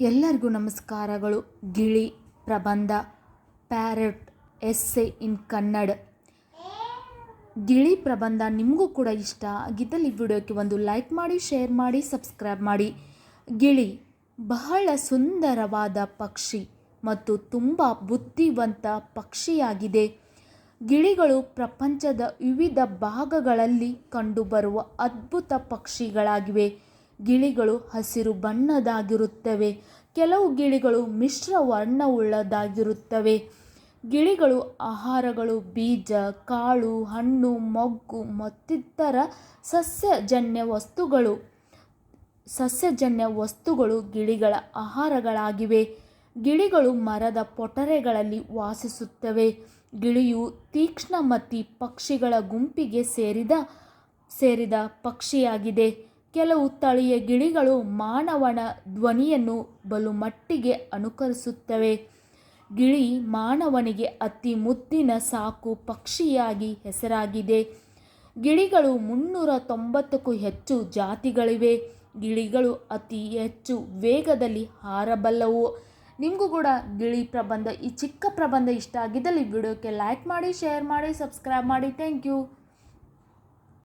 ಎಲ್ಲರಿಗೂ ನಮಸ್ಕಾರಗಳು. ಗಿಳಿ, ಪ್ರಬಂಧ, ಪ್ಯಾರೆಟ್, ಎಸ್ಸೆ ಇನ್ ಕನ್ನಡ. ಗಿಳಿ, ಪ್ರಬಂಧ ನಿಮಗೂ ಕೂಡ ಇಷ್ಟ ಆಗಿದ್ದಲ್ಲಿ ವಿಡಿಯೋಕ್ಕೆ ಒಂದು ಲೈಕ್ ಮಾಡಿ, ಶೇರ್ ಮಾಡಿ, ಸಬ್ಸ್ಕ್ರೈಬ್ ಮಾಡಿ. ಗಿಳಿ, ಬಹಳ ಸುಂದರವಾದ ಪಕ್ಷಿ ಮತ್ತು ತುಂಬ ಬುದ್ಧಿವಂತ ಪಕ್ಷಿಯಾಗಿದೆ. ಗಿಳಿಗಳು ಪ್ರಪಂಚದ ವಿವಿಧ ಭಾಗಗಳಲ್ಲಿ ಕಂಡುಬರುವ ಅದ್ಭುತ ಪಕ್ಷಿಗಳಾಗಿವೆ. ಗಿಳಿಗಳು ಹಸಿರು ಬಣ್ಣದಾಗಿರುತ್ತವೆ. ಕೆಲವು ಗಿಳಿಗಳು ಮಿಶ್ರ ವರ್ಣವುಳ್ಳದಾಗಿರುತ್ತವೆ. ಗಿಳಿಗಳು ಆಹಾರಗಳು, ಬೀಜ, ಕಾಳು, ಹಣ್ಣು, ಮೊಗ್ಗು ಮತ್ತಿತರ ಸಸ್ಯಜನ್ಯ ವಸ್ತುಗಳು. ಸಸ್ಯಜನ್ಯ ವಸ್ತುಗಳು ಗಿಳಿಗಳ ಆಹಾರಗಳಾಗಿವೆ. ಗಿಳಿಗಳು ಮರದ ಪೊಟರೆಗಳಲ್ಲಿ ವಾಸಿಸುತ್ತವೆ. ಗಿಳಿಯು ತೀಕ್ಷ್ಣಮತಿ ಪಕ್ಷಿಗಳ ಗುಂಪಿಗೆ ಸೇರಿದ ಸೇರಿದ ಪಕ್ಷಿಯಾಗಿದೆ. ಕೆಲವು ತಳಿಯ ಗಿಳಿಗಳು ಮಾನವನ ಧ್ವನಿಯನ್ನು ಬಲು ಮಟ್ಟಿಗೆ ಅನುಕರಿಸುತ್ತವೆ. ಗಿಳಿ ಮಾನವನಿಗೆ ಅತಿ ಮುದ್ದಿನ ಸಾಕು ಪಕ್ಷಿಯಾಗಿ ಹೆಸರಾಗಿದೆ. ಗಿಳಿಗಳು ಮುನ್ನೂರ ತೊಂಬತ್ತಕ್ಕೂ ಹೆಚ್ಚು ಜಾತಿಗಳಿವೆ. ಗಿಳಿಗಳು ಅತಿ ಹೆಚ್ಚು ವೇಗದಲ್ಲಿ ಹಾರಬಲ್ಲವು. ನಿಮಗೂ ಕೂಡ ಗಿಳಿ ಪ್ರಬಂಧ ಈ ಚಿಕ್ಕ ಪ್ರಬಂಧ ಇಷ್ಟ ಆಗಿದ್ದಲ್ಲಿ ವಿಡಿಯೋಕ್ಕೆ ಲೈಕ್ ಮಾಡಿ ಶೇರ್ ಮಾಡಿ ಸಬ್ಸ್ಕ್ರೈಬ್ ಮಾಡಿ. Thank you